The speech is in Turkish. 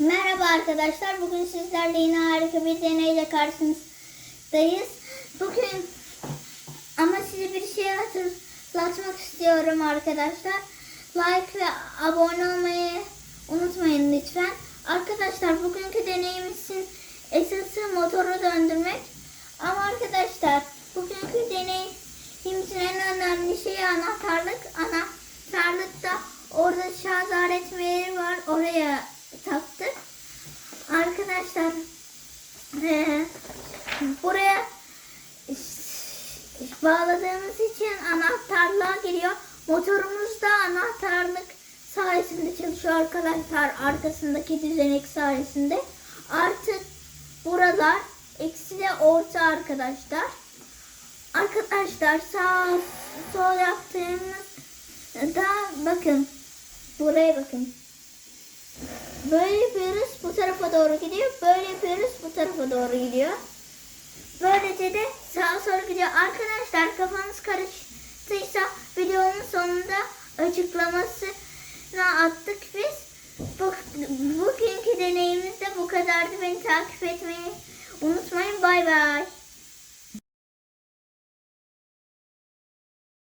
Merhaba arkadaşlar. Bugün sizlerle yine harika bir deneyle karşınızdayız. Bugün ama size bir şey hatırlatmak istiyorum arkadaşlar. Like ve abone olmayı unutmayın lütfen. Arkadaşlar bugünkü deneyimizin esası motoru döndürmek. Ama arkadaşlar bugünkü deneyimizin en önemli şeyi anahtarlık. Anahtarlıkta orada şarj aletleri var. Oraya taktık. Arkadaşlar eee, buraya bağladığımız için anahtarlığa giriyor. Motorumuz da anahtarlık sayesinde çalışıyor arkadaşlar. Arkasındaki düzenek sayesinde. Artık buralar eksi de orta arkadaşlar. Arkadaşlar sağ sol yaptığımız da bakın buraya bakın. Böyle yapıyoruz bu tarafa doğru gidiyor. Böyle yapıyoruz bu tarafa doğru gidiyor. Böylece de sağa sola gidiyor. Arkadaşlar kafanız karıştıysa videonun sonunda açıklamasını attık biz. Bu, bugünkü deneyimimiz de bu kadardı. Beni takip etmeyi unutmayın. Bay bay.